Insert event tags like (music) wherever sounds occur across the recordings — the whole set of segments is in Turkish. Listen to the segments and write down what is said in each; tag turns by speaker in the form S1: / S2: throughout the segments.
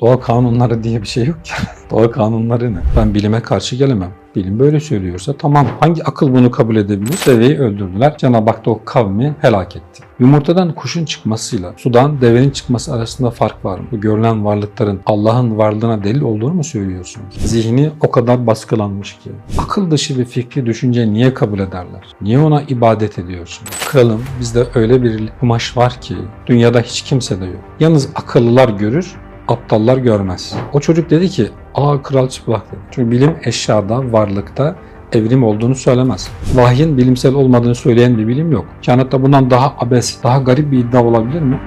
S1: Doğa kanunları diye bir şey yok ki. (laughs) Doğa kanunları ne? Ben bilime karşı gelemem. Bilim böyle söylüyorsa tamam. Hangi akıl bunu kabul edebilir? Deveyi öldürdüler. Cenab-ı Hak da o kavmi helak etti. Yumurtadan kuşun çıkmasıyla sudan devenin çıkması arasında fark var mı? Bu görülen varlıkların Allah'ın varlığına delil olduğunu mu söylüyorsun? Zihni o kadar baskılanmış ki. Akıl dışı bir fikri düşünce niye kabul ederler? Niye ona ibadet ediyorsun? Kralım bizde öyle bir kumaş var ki dünyada hiç kimse de yok. Yalnız akıllılar görür, aptallar görmez. O çocuk dedi ki aa kral çıplak dedi. Çünkü bilim eşyada, varlıkta evrim olduğunu söylemez. Vahyin bilimsel olmadığını söyleyen bir bilim yok. Kainatta bundan daha abes, daha garip bir iddia olabilir mi?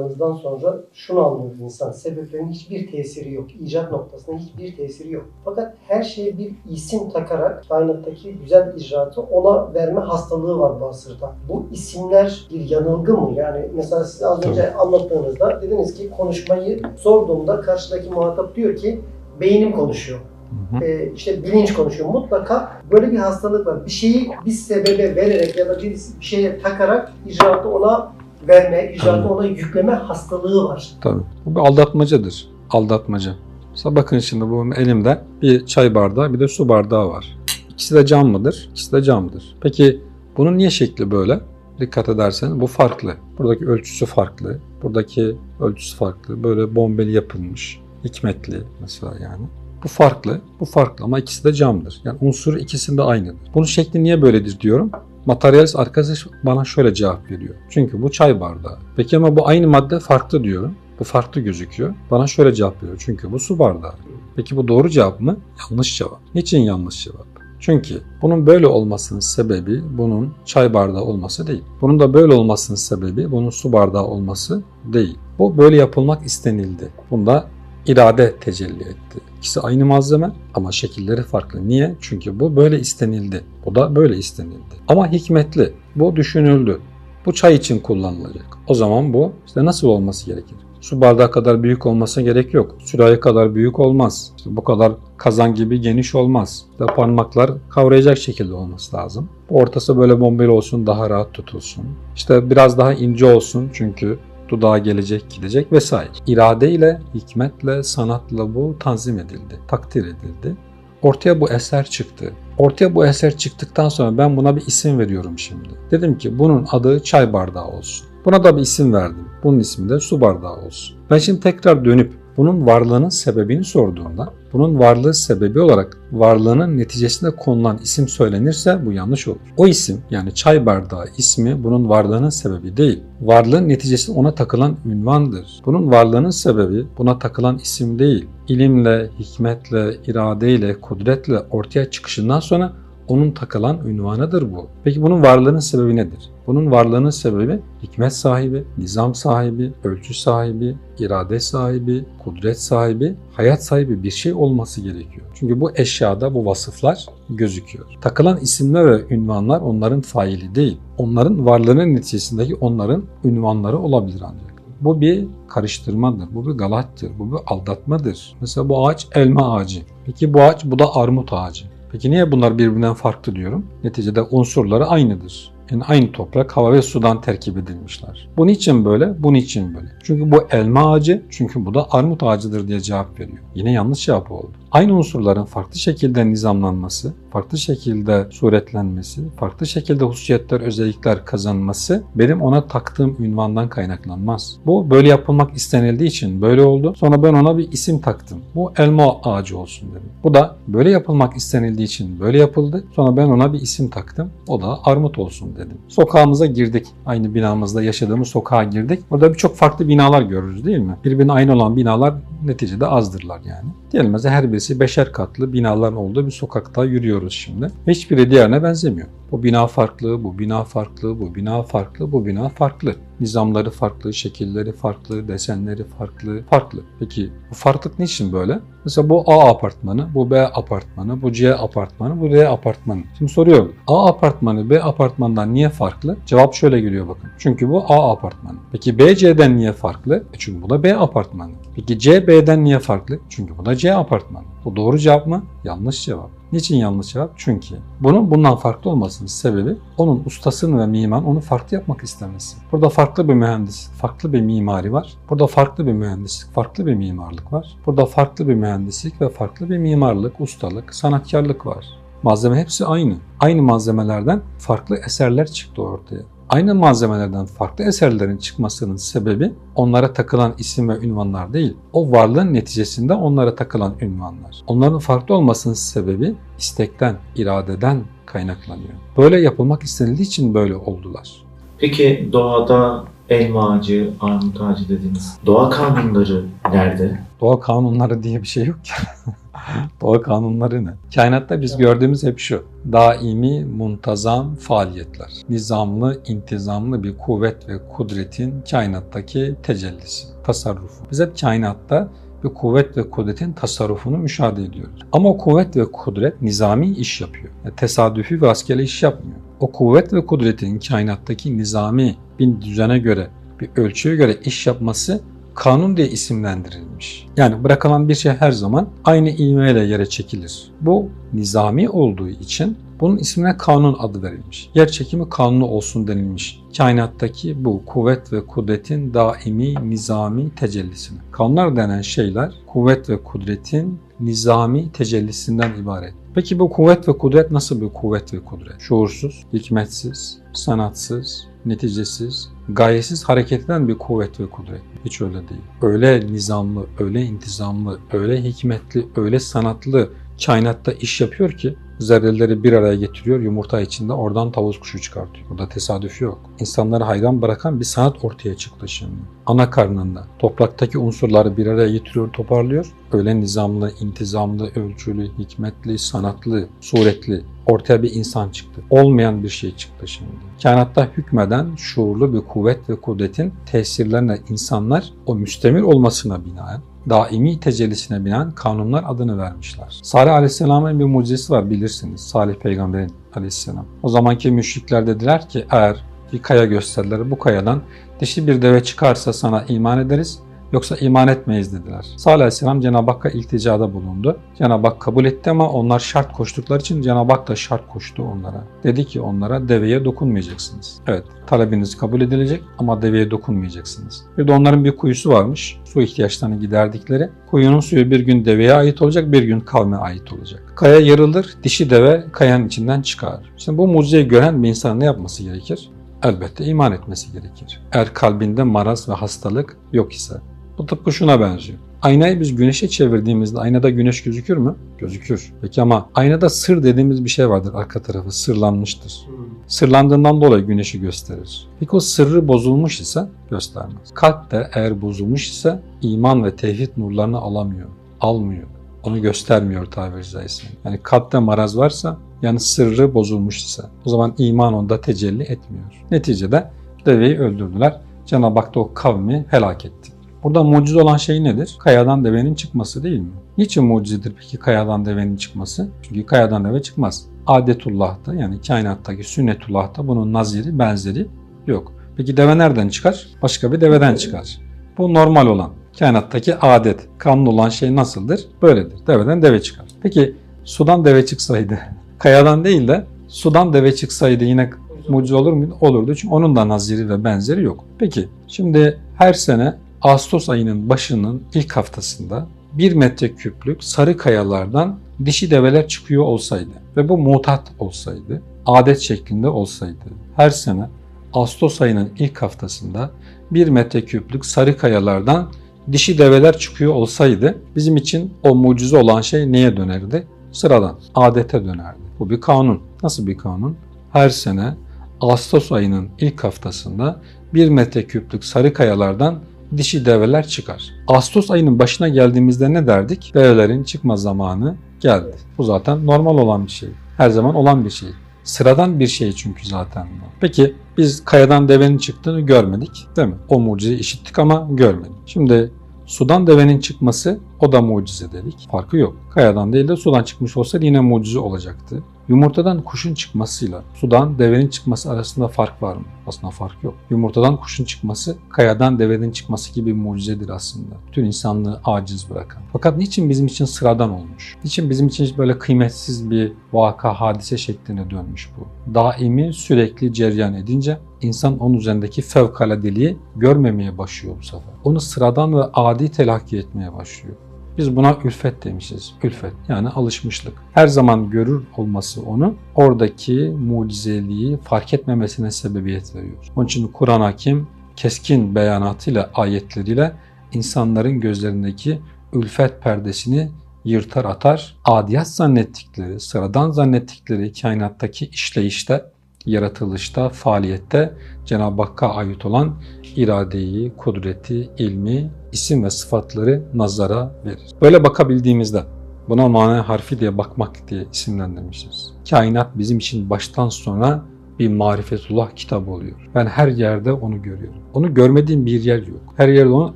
S2: Sizin izahınızdan sonra şunu anlıyor insan. Sebeplerin hiçbir tesiri yok. İcat noktasında hiçbir tesiri yok. Fakat her şeye bir isim takarak kainattaki güzel icraatı ona verme hastalığı var bu asırda. Bu isimler bir yanılgı mı? Yani mesela siz az önce anlattığınızda dediniz ki konuşmayı sorduğumda karşıdaki muhatap diyor ki beynim konuşuyor.
S1: Hı hı.
S2: Ee, işte bilinç konuşuyor. Mutlaka böyle bir hastalık var. Bir şeyi bir sebebe vererek ya da bir, bir şeye takarak icraatı ona verme, icraatı ona yükleme hastalığı var.
S1: Tabii. Bu bir aldatmacadır. Aldatmaca. Mesela bakın şimdi bu elimde bir çay bardağı bir de su bardağı var. İkisi de cam mıdır? İkisi de camdır. Peki bunun niye şekli böyle? Dikkat ederseniz bu farklı. Buradaki ölçüsü farklı. Buradaki ölçüsü farklı. Böyle bombeli yapılmış. Hikmetli mesela yani. Bu farklı, bu farklı ama ikisi de camdır. Yani unsur ikisinde aynıdır. Bunun şekli niye böyledir diyorum. Materyalist arkadaş bana şöyle cevap veriyor. Çünkü bu çay bardağı. Peki ama bu aynı madde farklı diyorum. Bu farklı gözüküyor. Bana şöyle cevap veriyor. Çünkü bu su bardağı. Peki bu doğru cevap mı? Yanlış cevap. Niçin yanlış cevap? Çünkü bunun böyle olmasının sebebi bunun çay bardağı olması değil. Bunun da böyle olmasının sebebi bunun su bardağı olması değil. Bu böyle yapılmak istenildi. Bunda irade tecelli etti. İkisi aynı malzeme ama şekilleri farklı. Niye? Çünkü bu böyle istenildi. Bu da böyle istenildi. Ama hikmetli. Bu düşünüldü. Bu çay için kullanılacak. O zaman bu işte nasıl olması gerekir? Su bardağı kadar büyük olmasına gerek yok. Sürahi kadar büyük olmaz. İşte bu kadar kazan gibi geniş olmaz. İşte parmaklar kavrayacak şekilde olması lazım. Ortası böyle bombeli olsun daha rahat tutulsun. İşte biraz daha ince olsun çünkü dudağa gelecek gidecek vesaire. İrade ile, hikmetle, sanatla bu tanzim edildi, takdir edildi. Ortaya bu eser çıktı. Ortaya bu eser çıktıktan sonra ben buna bir isim veriyorum şimdi. Dedim ki bunun adı çay bardağı olsun. Buna da bir isim verdim. Bunun ismi de su bardağı olsun. Ben şimdi tekrar dönüp bunun varlığının sebebini sorduğumda bunun varlığı sebebi olarak varlığının neticesinde konulan isim söylenirse bu yanlış olur. O isim yani çay bardağı ismi bunun varlığının sebebi değil. Varlığın neticesi ona takılan ünvandır. Bunun varlığının sebebi buna takılan isim değil. İlimle, hikmetle, iradeyle, kudretle ortaya çıkışından sonra onun takılan ünvanıdır bu. Peki bunun varlığının sebebi nedir? Bunun varlığının sebebi hikmet sahibi, nizam sahibi, ölçü sahibi, irade sahibi, kudret sahibi, hayat sahibi bir şey olması gerekiyor. Çünkü bu eşyada bu vasıflar gözüküyor. Takılan isimler ve ünvanlar onların faili değil. Onların varlığının neticesindeki onların ünvanları olabilir ancak. Bu bir karıştırmadır, bu bir galattır, bu bir aldatmadır. Mesela bu ağaç elma ağacı. Peki bu ağaç bu da armut ağacı. Peki niye bunlar birbirinden farklı diyorum? Neticede unsurları aynıdır. Yani aynı toprak, hava ve sudan terkip edilmişler. Bu niçin böyle? Bu niçin böyle? Çünkü bu elma ağacı, çünkü bu da armut ağacıdır diye cevap veriyor. Yine yanlış cevap oldu. Aynı unsurların farklı şekilde nizamlanması, farklı şekilde suretlenmesi, farklı şekilde hususiyetler, özellikler kazanması benim ona taktığım ünvandan kaynaklanmaz. Bu böyle yapılmak istenildiği için böyle oldu. Sonra ben ona bir isim taktım. Bu elma ağacı olsun dedim. Bu da böyle yapılmak istenildiği için böyle yapıldı. Sonra ben ona bir isim taktım. O da armut olsun dedim. Sokağımıza girdik. Aynı binamızda yaşadığımız sokağa girdik. Burada birçok farklı binalar görürüz değil mi? Birbirine aynı olan binalar neticede azdırlar yani. Diyelim her birisi beşer katlı binaların olduğu bir sokakta yürüyoruz sayıyoruz şimdi. Hiçbiri diğerine benzemiyor. Bu bina farklı, bu bina farklı, bu bina farklı, bu bina farklı. Nizamları farklı, şekilleri farklı, desenleri farklı, farklı. Peki bu farklılık niçin böyle? Mesela bu A apartmanı, bu B apartmanı, bu C apartmanı, bu D apartmanı. Şimdi soruyorum. A apartmanı B apartmandan niye farklı? Cevap şöyle geliyor bakın. Çünkü bu A apartmanı. Peki B C'den niye farklı? E çünkü bu da B apartmanı. Peki C B'den niye farklı? Çünkü bu da C apartmanı. Bu doğru cevap mı? Yanlış cevap. Niçin yanlış cevap? Çünkü bunun bundan farklı olmasının sebebi onun ustasının ve mimarın onu farklı yapmak istemesi. Burada farklı bir mühendis, farklı bir mimari var. Burada farklı bir mühendislik, farklı bir mimarlık var. Burada farklı bir mühendislik ve farklı bir mimarlık, ustalık, sanatkarlık var. Malzeme hepsi aynı. Aynı malzemelerden farklı eserler çıktı ortaya. Aynı malzemelerden farklı eserlerin çıkmasının sebebi onlara takılan isim ve ünvanlar değil. O varlığın neticesinde onlara takılan ünvanlar. Onların farklı olmasının sebebi istekten, iradeden kaynaklanıyor. Böyle yapılmak istenildiği için böyle oldular.
S3: Peki doğada elma ağacı, armut ağacı dediniz. Doğa kanunları nerede?
S1: Doğa kanunları diye bir şey yok ki. (laughs) (laughs) Doğa kanunları ne? Kainatta biz gördüğümüz hep şu. Daimi, muntazam faaliyetler. Nizamlı, intizamlı bir kuvvet ve kudretin kainattaki tecellisi, tasarrufu. Biz hep kainatta bir kuvvet ve kudretin tasarrufunu müşahede ediyoruz. Ama o kuvvet ve kudret nizami iş yapıyor. Yani tesadüfi ve rastgele iş yapmıyor. O kuvvet ve kudretin kainattaki nizami bir düzene göre, bir ölçüye göre iş yapması kanun diye isimlendirilmiş. Yani bırakılan bir şey her zaman aynı ivmeyle yere çekilir. Bu nizami olduğu için bunun ismine kanun adı verilmiş. Yer çekimi kanunu olsun denilmiş. Kainattaki bu kuvvet ve kudretin daimi nizami tecellisine. Kanunlar denen şeyler kuvvet ve kudretin nizami tecellisinden ibaret. Peki bu kuvvet ve kudret nasıl bir kuvvet ve kudret? Şuursuz, hikmetsiz, sanatsız, neticesiz, gayesiz hareket eden bir kuvvet ve kudret. Hiç öyle değil. Öyle nizamlı, öyle intizamlı, öyle hikmetli, öyle sanatlı kainatta iş yapıyor ki zerreleri bir araya getiriyor, yumurta içinde oradan tavus kuşu çıkartıyor. Burada tesadüf yok. İnsanları hayran bırakan bir sanat ortaya çıktı şimdi. Ana karnında topraktaki unsurları bir araya getiriyor, toparlıyor. Öyle nizamlı, intizamlı, ölçülü, hikmetli, sanatlı, suretli ortaya bir insan çıktı. Olmayan bir şey çıktı şimdi. Kainatta hükmeden şuurlu bir kuvvet ve kudretin tesirlerine insanlar o müstemir olmasına binaen daimi tecellisine binen kanunlar adını vermişler. Salih Aleyhisselam'ın bir mucizesi var bilirsiniz. Salih Peygamber'in Aleyhisselam. O zamanki müşrikler dediler ki eğer bir kaya gösterdiler bu kayadan dişi bir deve çıkarsa sana iman ederiz yoksa iman etmeyiz dediler. Salih Aleyhisselam Cenab-ı Hakk'a ilticada bulundu. Cenab-ı Hak kabul etti ama onlar şart koştukları için Cenab-ı Hak da şart koştu onlara. Dedi ki onlara deveye dokunmayacaksınız. Evet talebiniz kabul edilecek ama deveye dokunmayacaksınız. Bir de onların bir kuyusu varmış. Su ihtiyaçlarını giderdikleri. Kuyunun suyu bir gün deveye ait olacak, bir gün kavme ait olacak. Kaya yarılır, dişi deve kayanın içinden çıkar. Şimdi bu mucizeyi gören bir insan ne yapması gerekir? Elbette iman etmesi gerekir. Eğer kalbinde maraz ve hastalık yok ise. Bu tıpkı şuna benziyor. Aynayı biz güneşe çevirdiğimizde aynada güneş gözükür mü? Gözükür. Peki ama aynada sır dediğimiz bir şey vardır arka tarafı sırlanmıştır. Sırlandığından dolayı güneşi gösterir. Peki o sırrı bozulmuş ise göstermez. Kalp de eğer bozulmuş ise iman ve tevhid nurlarını alamıyor, almıyor. Onu göstermiyor tabiri caizse. Yani kalpte maraz varsa yani sırrı bozulmuş ise o zaman iman onda tecelli etmiyor. Neticede deveyi öldürdüler. Cenab-ı Hak da o kavmi helak etti. Burada mucize olan şey nedir? Kayadan devenin çıkması değil mi? Niçin mucizedir peki kayadan devenin çıkması? Çünkü kayadan deve çıkmaz. Adetullah'ta yani kainattaki sünnetullah'ta bunun naziri, benzeri yok. Peki deve nereden çıkar? Başka bir deveden çıkar. Bu normal olan. Kainattaki adet, kanun olan şey nasıldır? Böyledir. Deveden deve çıkar. Peki sudan deve çıksaydı, (laughs) kayadan değil de sudan deve çıksaydı yine mucize olur muydu? Olurdu. Çünkü onun da naziri ve benzeri yok. Peki şimdi her sene Ağustos ayının başının ilk haftasında 1 metreküplük sarı kayalardan dişi develer çıkıyor olsaydı ve bu mutat olsaydı, adet şeklinde olsaydı her sene Ağustos ayının ilk haftasında 1 metreküplük sarı kayalardan dişi develer çıkıyor olsaydı bizim için o mucize olan şey neye dönerdi? Sıradan, adete dönerdi. Bu bir kanun. Nasıl bir kanun? Her sene Ağustos ayının ilk haftasında 1 metreküplük sarı kayalardan dişi develer çıkar. Ağustos ayının başına geldiğimizde ne derdik? Develerin çıkma zamanı geldi. Bu zaten normal olan bir şey. Her zaman olan bir şey. Sıradan bir şey çünkü zaten bu. Peki biz kayadan devenin çıktığını görmedik değil mi? O mucizeyi işittik ama görmedik. Şimdi sudan devenin çıkması o da mucize dedik. Farkı yok. Kayadan değil de sudan çıkmış olsa yine mucize olacaktı. Yumurtadan kuşun çıkmasıyla sudan devenin çıkması arasında fark var mı? Aslında fark yok. Yumurtadan kuşun çıkması kayadan devenin çıkması gibi bir mucizedir aslında. Bütün insanlığı aciz bırakan. Fakat niçin bizim için sıradan olmuş? Niçin bizim için böyle kıymetsiz bir vaka, hadise şekline dönmüş bu? Daimi sürekli cereyan edince insan onun üzerindeki fevkaladeliği görmemeye başlıyor bu sefer. Onu sıradan ve adi telakki etmeye başlıyor. Biz buna ülfet demişiz. Ülfet yani alışmışlık. Her zaman görür olması onu oradaki mucizeliği fark etmemesine sebebiyet veriyor. Onun için Kur'an Hakim keskin beyanatıyla, ayetleriyle insanların gözlerindeki ülfet perdesini yırtar atar. Adiyat zannettikleri, sıradan zannettikleri kainattaki işleyişte, yaratılışta, faaliyette Cenab-ı Hakk'a ait olan iradeyi, kudreti, ilmi, isim ve sıfatları nazara verir. Böyle bakabildiğimizde buna mana harfi diye bakmak diye isimlendirmişiz. Kainat bizim için baştan sona bir marifetullah kitabı oluyor. Ben her yerde onu görüyorum. Onu görmediğim bir yer yok. Her yerde onun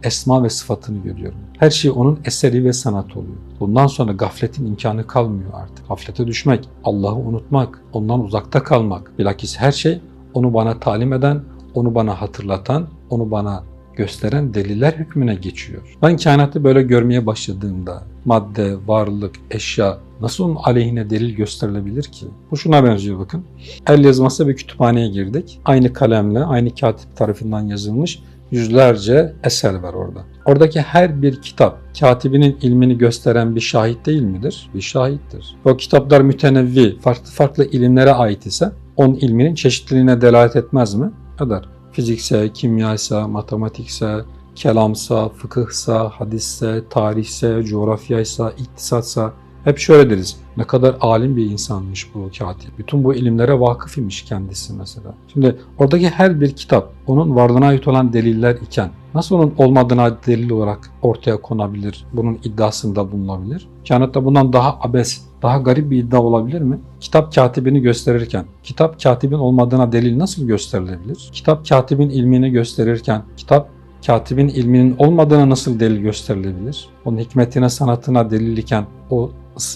S1: esma ve sıfatını görüyorum. Her şey onun eseri ve sanatı oluyor. Bundan sonra gafletin imkanı kalmıyor artık. Gaflete düşmek, Allah'ı unutmak, ondan uzakta kalmak. Bilakis her şey onu bana talim eden, onu bana hatırlatan, onu bana gösteren deliller hükmüne geçiyor. Ben kainatı böyle görmeye başladığımda madde, varlık, eşya nasıl onun aleyhine delil gösterilebilir ki? Bu şuna benziyor bakın. El yazması bir kütüphaneye girdik. Aynı kalemle, aynı katip tarafından yazılmış yüzlerce eser var orada. Oradaki her bir kitap katibinin ilmini gösteren bir şahit değil midir? Bir şahittir. O kitaplar mütenevvi, farklı farklı ilimlere ait ise onun ilminin çeşitliliğine delalet etmez mi? Eder. Fizikse, kimyaysa, matematikse, kelamsa, fıkıhsa, hadisse, tarihse, coğrafyaysa, iktisatsa hep şöyle deriz. Ne kadar alim bir insanmış bu katip. Bütün bu ilimlere vakıf imiş kendisi mesela. Şimdi oradaki her bir kitap onun varlığına ait olan deliller iken nasıl onun olmadığına delil olarak ortaya konabilir? Bunun iddiasında bulunabilir. Kainatta bundan daha abes, daha garip bir iddia olabilir mi? Kitap katibini gösterirken, kitap katibin olmadığına delil nasıl gösterilebilir? Kitap katibin ilmini gösterirken, kitap katibin ilminin olmadığına nasıl delil gösterilebilir? Onun hikmetine, sanatına delil iken o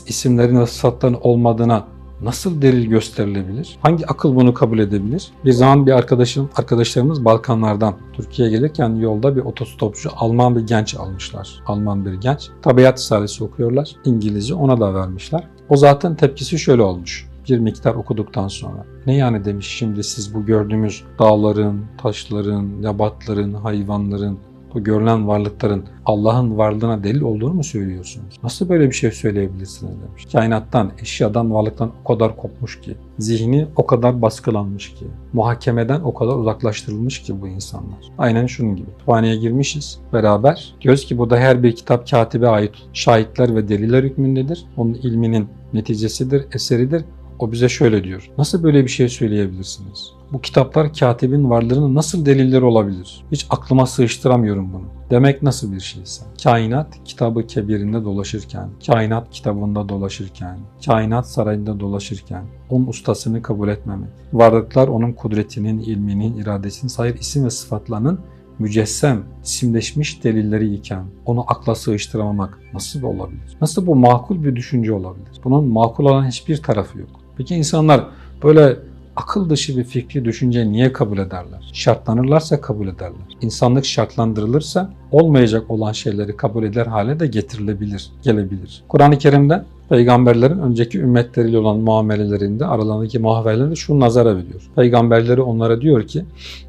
S1: isimlerin ve sıfatların olmadığına nasıl delil gösterilebilir? Hangi akıl bunu kabul edebilir? Bir zaman bir arkadaşım, arkadaşlarımız Balkanlardan Türkiye'ye gelirken yolda bir otostopçu Alman bir genç almışlar. Alman bir genç. Tabiat Risalesi okuyorlar. İngilizce ona da vermişler. O zaten tepkisi şöyle olmuş bir miktar okuduktan sonra. Ne yani demiş şimdi siz bu gördüğümüz dağların, taşların, yabatların, hayvanların, bu görülen varlıkların Allah'ın varlığına delil olduğunu mu söylüyorsunuz? Nasıl böyle bir şey söyleyebilirsiniz demiş. Kainattan, eşyadan, varlıktan o kadar kopmuş ki, zihni o kadar baskılanmış ki, muhakemeden o kadar uzaklaştırılmış ki bu insanlar. Aynen şunun gibi. Kütüphaneye girmişiz beraber. Diyoruz ki burada her bir kitap katibe ait şahitler ve deliller hükmündedir. Onun ilminin neticesidir, eseridir. O bize şöyle diyor. Nasıl böyle bir şey söyleyebilirsiniz? Bu kitaplar katibin varlığının nasıl delilleri olabilir? Hiç aklıma sığıştıramıyorum bunu. Demek nasıl bir şeyse. Kainat kitabı kebirinde dolaşırken, kainat kitabında dolaşırken, kainat sarayında dolaşırken onun ustasını kabul etmemek. Varlıklar onun kudretinin, ilminin, iradesinin, sayır isim ve sıfatlarının mücessem, isimleşmiş delilleri iken onu akla sığıştıramamak nasıl olabilir? Nasıl bu makul bir düşünce olabilir? Bunun makul olan hiçbir tarafı yok. Peki insanlar böyle akıl dışı bir fikri düşünce niye kabul ederler? Şartlanırlarsa kabul ederler. İnsanlık şartlandırılırsa olmayacak olan şeyleri kabul eder hale de getirilebilir, gelebilir. Kur'an-ı Kerim'de peygamberlerin önceki ümmetleriyle olan muamelelerinde aralarındaki muhabbetlerinde şu nazara veriyor. Peygamberleri onlara diyor ki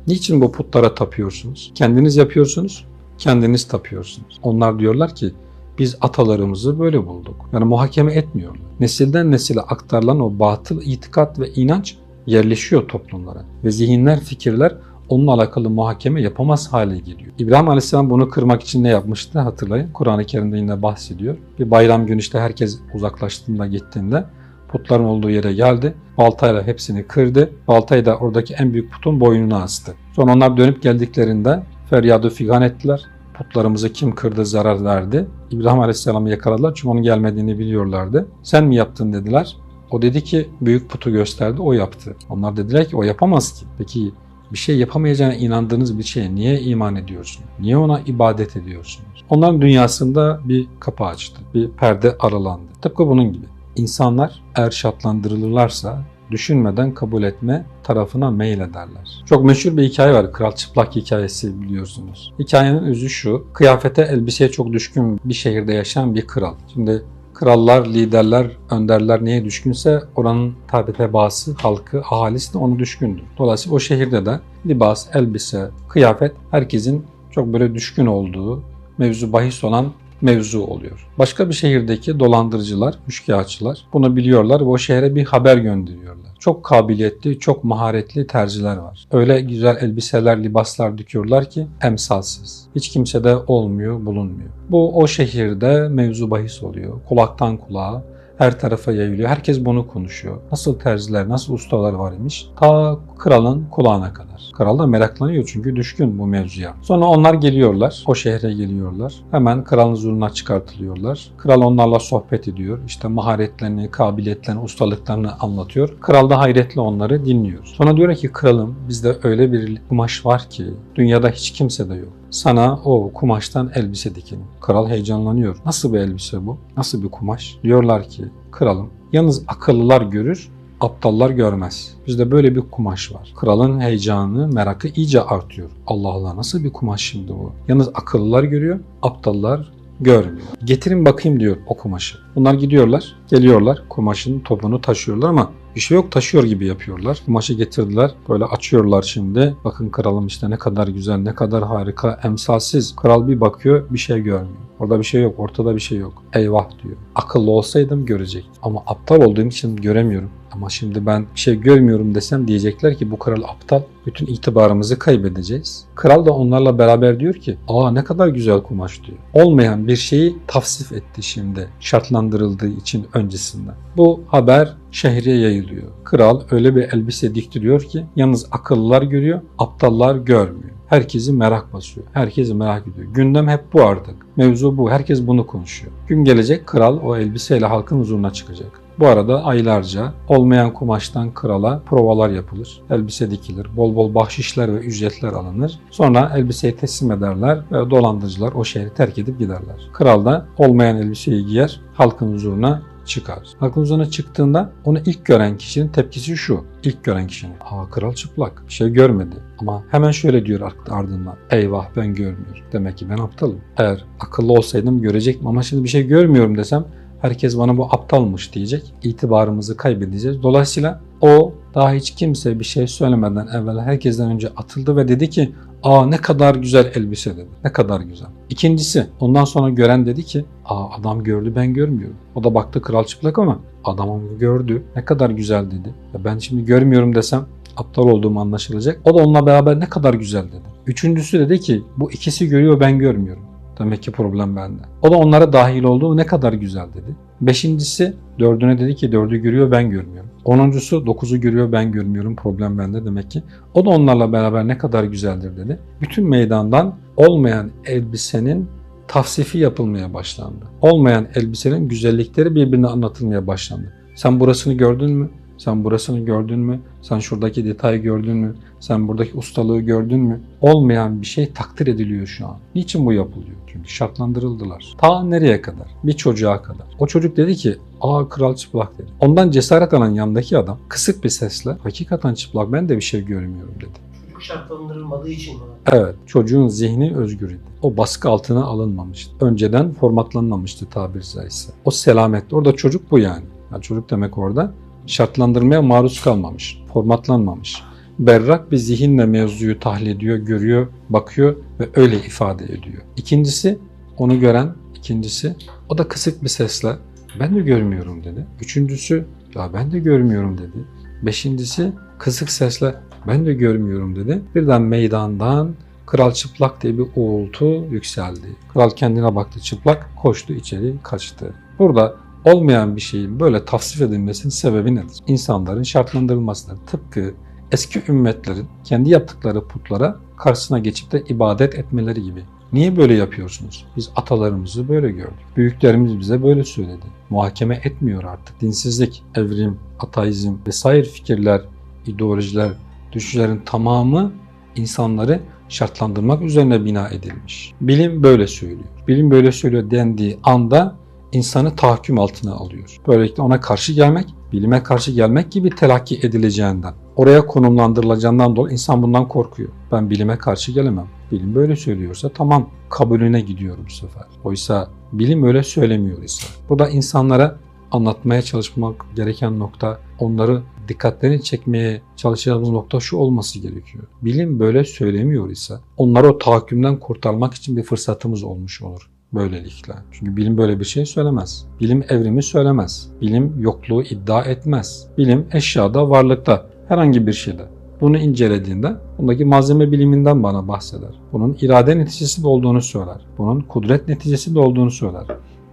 S1: niçin bu putlara tapıyorsunuz? Kendiniz yapıyorsunuz, kendiniz tapıyorsunuz. Onlar diyorlar ki biz atalarımızı böyle bulduk. Yani muhakeme etmiyorlar. Nesilden nesile aktarılan o batıl itikat ve inanç yerleşiyor toplumlara. Ve zihinler, fikirler onunla alakalı muhakeme yapamaz hale geliyor. İbrahim Aleyhisselam bunu kırmak için ne yapmıştı hatırlayın. Kur'an-ı Kerim'de yine bahsediyor. Bir bayram günü işte herkes uzaklaştığında gittiğinde putların olduğu yere geldi. Baltayla hepsini kırdı. Baltayı da oradaki en büyük putun boynuna astı. Sonra onlar dönüp geldiklerinde feryadı figan ettiler. Putlarımızı kim kırdı, zarar verdi. İbrahim Aleyhisselam'ı yakaladılar çünkü onun gelmediğini biliyorlardı. Sen mi yaptın dediler. O dedi ki büyük putu gösterdi o yaptı. Onlar dediler ki o yapamaz ki. Peki bir şey yapamayacağına inandığınız bir şeye niye iman ediyorsun? Niye ona ibadet ediyorsunuz? Onların dünyasında bir kapı açtı. Bir perde aralandı. Tıpkı bunun gibi. İnsanlar eğer şartlandırılırlarsa düşünmeden kabul etme tarafına meylederler. Çok meşhur bir hikaye var. Kral Çıplak hikayesi biliyorsunuz. Hikayenin özü şu. Kıyafete, elbiseye çok düşkün bir şehirde yaşayan bir kral. Şimdi krallar, liderler, önderler neye düşkünse oranın tabi tebaası, halkı, ahalisi de ona düşkündür. Dolayısıyla o şehirde de libas, elbise, kıyafet herkesin çok böyle düşkün olduğu, mevzu bahis olan mevzu oluyor. Başka bir şehirdeki dolandırıcılar, müşkilatçılar bunu biliyorlar ve o şehre bir haber gönderiyorlar. Çok kabiliyetli, çok maharetli terziler var. Öyle güzel elbiseler, libaslar dikiyorlar ki emsalsız. Hiç kimsede olmuyor, bulunmuyor. Bu o şehirde mevzu bahis oluyor. Kulaktan kulağa, her tarafa yayılıyor. Herkes bunu konuşuyor. Nasıl terziler, nasıl ustalar var imiş. Ta kralın kulağına kadar. Kral da meraklanıyor çünkü düşkün bu mevzuya. Sonra onlar geliyorlar. O şehre geliyorlar. Hemen kralın huzuruna çıkartılıyorlar. Kral onlarla sohbet ediyor. İşte maharetlerini, kabiliyetlerini, ustalıklarını anlatıyor. Kral da hayretle onları dinliyor. Sonra diyor ki kralım bizde öyle bir kumaş var ki dünyada hiç kimse de yok. Sana o kumaştan elbise dikelim. Kral heyecanlanıyor. Nasıl bir elbise bu? Nasıl bir kumaş? Diyorlar ki kralım yalnız akıllılar görür, aptallar görmez. Bizde böyle bir kumaş var. Kralın heyecanı, merakı iyice artıyor. Allah Allah nasıl bir kumaş şimdi bu? Yalnız akıllılar görüyor, aptallar görmüyor. Getirin bakayım diyor o kumaşı. Bunlar gidiyorlar, geliyorlar, kumaşın topunu taşıyorlar ama bir şey yok taşıyor gibi yapıyorlar. Kumaşı getirdiler. Böyle açıyorlar şimdi. Bakın kralım işte ne kadar güzel, ne kadar harika, emsalsiz. Kral bir bakıyor bir şey görmüyor. Orada bir şey yok, ortada bir şey yok. Eyvah diyor. Akıllı olsaydım görecek. Ama aptal olduğum için göremiyorum. Ama şimdi ben bir şey görmüyorum desem diyecekler ki bu kral aptal. Bütün itibarımızı kaybedeceğiz. Kral da onlarla beraber diyor ki aa ne kadar güzel kumaş diyor. Olmayan bir şeyi tavsif etti şimdi şartlandırıldığı için öncesinden. Bu haber şehre yayılıyor. Kral öyle bir elbise diktiriyor ki yalnız akıllılar görüyor, aptallar görmüyor. Herkesi merak basıyor. Herkesi merak ediyor. Gündem hep bu artık. Mevzu bu. Herkes bunu konuşuyor. Gün gelecek kral o elbiseyle halkın huzuruna çıkacak. Bu arada aylarca olmayan kumaştan krala provalar yapılır. Elbise dikilir. Bol bol bahşişler ve ücretler alınır. Sonra elbiseyi teslim ederler ve dolandırıcılar o şehri terk edip giderler. Kral da olmayan elbiseyi giyer, halkın huzuruna çıkar. Halkın huzuruna çıktığında onu ilk gören kişinin tepkisi şu. İlk gören kişinin. Aa kral çıplak. Bir şey görmedi. Ama hemen şöyle diyor ardından. Eyvah ben görmüyorum. Demek ki ben aptalım. Eğer akıllı olsaydım görecektim ama şimdi bir şey görmüyorum desem herkes bana bu aptalmış diyecek. İtibarımızı kaybedeceğiz. Dolayısıyla o daha hiç kimse bir şey söylemeden evvel herkesten önce atıldı ve dedi ki Aa ne kadar güzel elbise dedi. Ne kadar güzel. İkincisi ondan sonra gören dedi ki Aa adam gördü ben görmüyorum. O da baktı kral çıplak ama adam onu gördü. Ne kadar güzel dedi. Ya ben şimdi görmüyorum desem aptal olduğum anlaşılacak. O da onunla beraber ne kadar güzel dedi. Üçüncüsü dedi ki bu ikisi görüyor ben görmüyorum. Demek ki problem bende. O da onlara dahil olduğu ne kadar güzel dedi. Beşincisi dördüne dedi ki dördü görüyor ben görmüyorum. Onuncusu dokuzu görüyor ben görmüyorum problem bende demek ki. O da onlarla beraber ne kadar güzeldir dedi. Bütün meydandan olmayan elbisenin tavsifi yapılmaya başlandı. Olmayan elbisenin güzellikleri birbirine anlatılmaya başlandı. Sen burasını gördün mü? Sen burasını gördün mü? Sen şuradaki detayı gördün mü? Sen buradaki ustalığı gördün mü? Olmayan bir şey takdir ediliyor şu an. Niçin bu yapılıyor? Çünkü şartlandırıldılar. Ta nereye kadar? Bir çocuğa kadar. O çocuk dedi ki aa kral çıplak dedi. Ondan cesaret alan yanındaki adam kısık bir sesle hakikaten çıplak ben de bir şey görmüyorum dedi.
S2: Çocuk şartlandırılmadığı için mi?
S1: Evet, çocuğun zihni özgür idi. O baskı altına alınmamıştı. Önceden formatlanmamıştı tabir caizse. O selametli. Orada çocuk bu yani. yani. Çocuk demek orada şartlandırmaya maruz kalmamış, formatlanmamış. Berrak bir zihinle mevzuyu tahlil ediyor, görüyor, bakıyor ve öyle ifade ediyor. İkincisi, onu gören ikincisi, o da kısık bir sesle ben de görmüyorum dedi. Üçüncüsü, ya ben de görmüyorum dedi. Beşincisi, kısık sesle ben de görmüyorum dedi. Birden meydandan Kral çıplak diye bir uğultu yükseldi. Kral kendine baktı çıplak, koştu içeri, kaçtı. Burada olmayan bir şeyin böyle tavsif edilmesinin sebebi nedir? İnsanların şartlandırılmasıdır. Tıpkı eski ümmetlerin kendi yaptıkları putlara karşısına geçip de ibadet etmeleri gibi. Niye böyle yapıyorsunuz? Biz atalarımızı böyle gördük. Büyüklerimiz bize böyle söyledi. Muhakeme etmiyor artık. Dinsizlik, evrim, ateizm vesaire fikirler, ideolojiler, düşüncelerin tamamı insanları şartlandırmak üzerine bina edilmiş. Bilim böyle söylüyor. Bilim böyle söylüyor dendiği anda insanı tahakküm altına alıyor. Böylelikle ona karşı gelmek, bilime karşı gelmek gibi telakki edileceğinden, oraya konumlandırılacağından dolayı insan bundan korkuyor. Ben bilime karşı gelemem. Bilim böyle söylüyorsa tamam kabulüne gidiyorum bu sefer. Oysa bilim öyle söylemiyor ise. Bu da insanlara anlatmaya çalışmak gereken nokta, onları dikkatlerini çekmeye çalışacağımız nokta şu olması gerekiyor. Bilim böyle söylemiyor ise onları o tahakkümden kurtarmak için bir fırsatımız olmuş olur böylelikle. Çünkü bilim böyle bir şey söylemez. Bilim evrimi söylemez. Bilim yokluğu iddia etmez. Bilim eşyada, varlıkta, herhangi bir şeyde. Bunu incelediğinde bundaki malzeme biliminden bana bahseder. Bunun irade neticesi de olduğunu söyler. Bunun kudret neticesi de olduğunu söyler.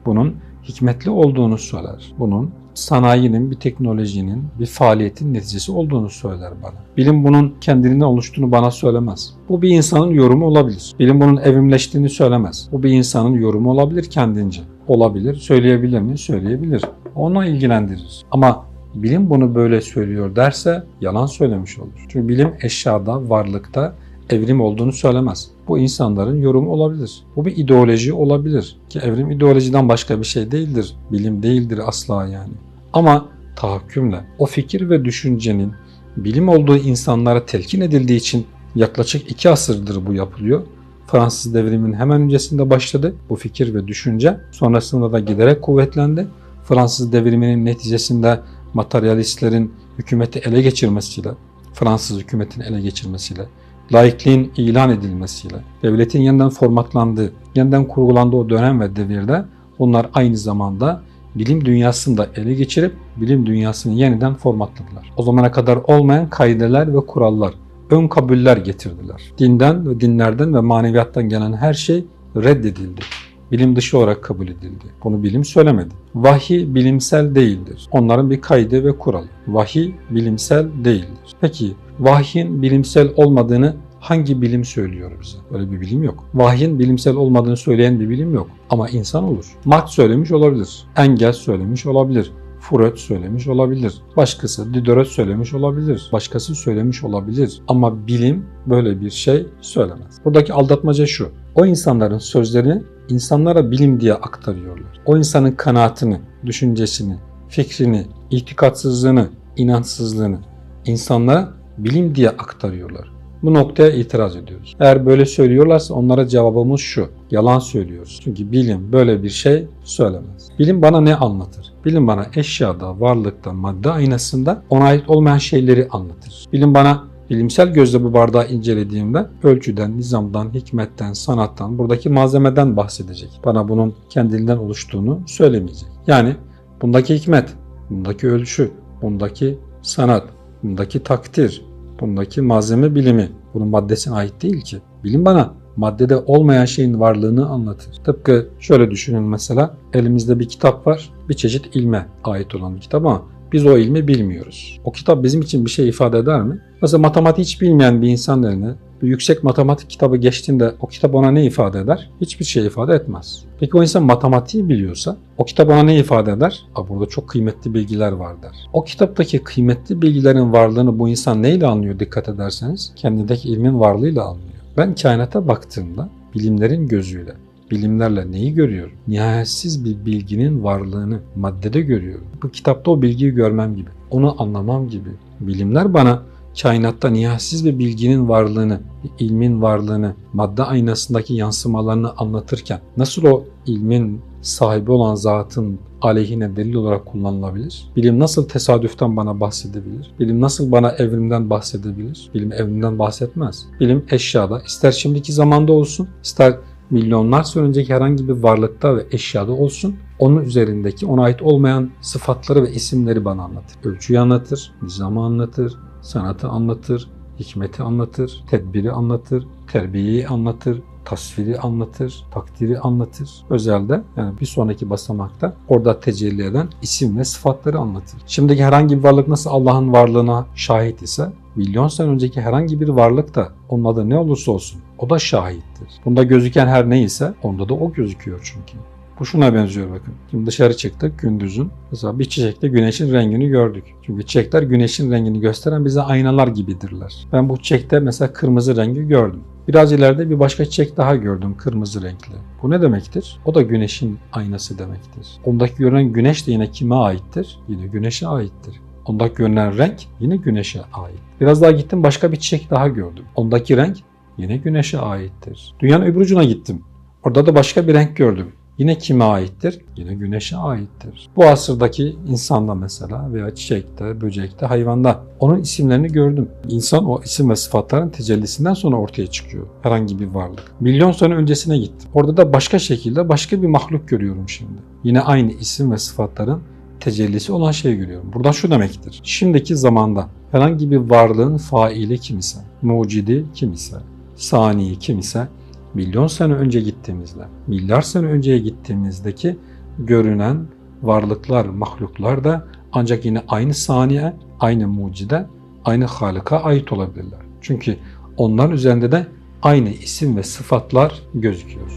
S1: Bunun hikmetli olduğunu söyler. Bunun sanayinin, bir teknolojinin, bir faaliyetin neticesi olduğunu söyler bana. Bilim bunun kendiliğinden oluştuğunu bana söylemez. Bu bir insanın yorumu olabilir. Bilim bunun evrimleştiğini söylemez. Bu bir insanın yorumu olabilir kendince. Olabilir. Söyleyebilir mi? Söyleyebilir. Ona ilgilendirir. Ama bilim bunu böyle söylüyor derse yalan söylemiş olur. Çünkü bilim eşyada, varlıkta evrim olduğunu söylemez. Bu insanların yorumu olabilir. Bu bir ideoloji olabilir. Ki evrim ideolojiden başka bir şey değildir. Bilim değildir asla yani. Ama tahakkümle o fikir ve düşüncenin bilim olduğu insanlara telkin edildiği için yaklaşık iki asırdır bu yapılıyor. Fransız devriminin hemen öncesinde başladı bu fikir ve düşünce. Sonrasında da giderek kuvvetlendi. Fransız devriminin neticesinde materyalistlerin hükümeti ele geçirmesiyle, Fransız hükümetin ele geçirmesiyle, laikliğin ilan edilmesiyle, devletin yeniden formatlandığı, yeniden kurgulandığı o dönem ve devirde onlar aynı zamanda bilim dünyasını da ele geçirip bilim dünyasını yeniden formatladılar. O zamana kadar olmayan kaideler ve kurallar, ön kabuller getirdiler. Dinden ve dinlerden ve maneviyattan gelen her şey reddedildi. Bilim dışı olarak kabul edildi. Bunu bilim söylemedi. Vahiy bilimsel değildir. Onların bir kaydı ve kuralı. Vahiy bilimsel değildir. Peki vahyin bilimsel olmadığını hangi bilim söylüyor bize? Öyle bir bilim yok. Vahyin bilimsel olmadığını söyleyen bir bilim yok. Ama insan olur. Marx söylemiş olabilir. Engels söylemiş olabilir. Freud söylemiş olabilir. Başkası Diderot söylemiş olabilir. Başkası söylemiş olabilir. Ama bilim böyle bir şey söylemez. Buradaki aldatmaca şu. O insanların sözlerini insanlara bilim diye aktarıyorlar. O insanın kanaatini, düşüncesini, fikrini, itikatsızlığını, inançsızlığını insanlara bilim diye aktarıyorlar. Bu noktaya itiraz ediyoruz. Eğer böyle söylüyorlarsa onlara cevabımız şu. Yalan söylüyoruz. Çünkü bilim böyle bir şey söylemez. Bilim bana ne anlatır? Bilim bana eşyada, varlıkta, madde aynasında ona ait olmayan şeyleri anlatır. Bilim bana bilimsel gözle bu bardağı incelediğimde ölçüden, nizamdan, hikmetten, sanattan, buradaki malzemeden bahsedecek. Bana bunun kendiliğinden oluştuğunu söylemeyecek. Yani bundaki hikmet, bundaki ölçü, bundaki sanat, bundaki takdir, bundaki malzeme bilimi bunun maddesine ait değil ki. Bilim bana maddede olmayan şeyin varlığını anlatır. Tıpkı şöyle düşünün mesela elimizde bir kitap var. Bir çeşit ilme ait olan bir kitap ama biz o ilmi bilmiyoruz. O kitap bizim için bir şey ifade eder mi? Mesela matematik hiç bilmeyen bir insan eline yüksek matematik kitabı geçtiğinde o kitap ona ne ifade eder? Hiçbir şey ifade etmez. Peki o insan matematiği biliyorsa o kitap ona ne ifade eder? Aa, burada çok kıymetli bilgiler var der. O kitaptaki kıymetli bilgilerin varlığını bu insan neyle anlıyor dikkat ederseniz? Kendindeki ilmin varlığıyla anlıyor. Ben kainata baktığımda bilimlerin gözüyle bilimlerle neyi görüyorum? Nihayetsiz bir bilginin varlığını maddede görüyorum. Bu kitapta o bilgiyi görmem gibi, onu anlamam gibi. Bilimler bana kainatta nihayetsiz bir bilginin varlığını, bir ilmin varlığını, madde aynasındaki yansımalarını anlatırken nasıl o ilmin sahibi olan zatın aleyhine delil olarak kullanılabilir? Bilim nasıl tesadüften bana bahsedebilir? Bilim nasıl bana evrimden bahsedebilir? Bilim evrimden bahsetmez. Bilim eşyada, ister şimdiki zamanda olsun, ister milyonlarca önceki herhangi bir varlıkta ve eşyada olsun onun üzerindeki ona ait olmayan sıfatları ve isimleri bana anlatır. Ölçüyü anlatır, nizamı anlatır, sanatı anlatır, hikmeti anlatır, tedbiri anlatır, terbiyeyi anlatır, tasviri anlatır, takdiri anlatır. Özelde yani bir sonraki basamakta orada tecelli eden isim ve sıfatları anlatır. Şimdiki herhangi bir varlık nasıl Allah'ın varlığına şahit ise milyon sene önceki herhangi bir varlık da onun adı ne olursa olsun O da şahittir. Bunda gözüken her neyse onda da o gözüküyor çünkü. Bu şuna benziyor bakın. Şimdi dışarı çıktık gündüzün. Mesela bir çiçekte güneşin rengini gördük. Çünkü çiçekler güneşin rengini gösteren bize aynalar gibidirler. Ben bu çiçekte mesela kırmızı rengi gördüm. Biraz ileride bir başka çiçek daha gördüm kırmızı renkli. Bu ne demektir? O da güneşin aynası demektir. Ondaki görünen güneş de yine kime aittir? Yine güneşe aittir. Ondaki görünen renk yine güneşe ait. Biraz daha gittim başka bir çiçek daha gördüm. Ondaki renk yine güneşe aittir. Dünyanın öbür ucuna gittim. Orada da başka bir renk gördüm. Yine kime aittir? Yine güneşe aittir. Bu asırdaki insanda mesela veya çiçekte, böcekte, hayvanda onun isimlerini gördüm. İnsan o isim ve sıfatların tecellisinden sonra ortaya çıkıyor. Herhangi bir varlık. Milyon sene öncesine gittim. Orada da başka şekilde başka bir mahluk görüyorum şimdi. Yine aynı isim ve sıfatların tecellisi olan şey görüyorum. Buradan şu demektir. Şimdiki zamanda herhangi bir varlığın faili kim ise, mucidi kim ise, saniyi kim ise milyon sene önce gittiğimizde, milyar sene önceye gittiğimizdeki görünen varlıklar, mahluklar da ancak yine aynı saniye, aynı mucide, aynı halika ait olabilirler. Çünkü onların üzerinde de aynı isim ve sıfatlar gözüküyor.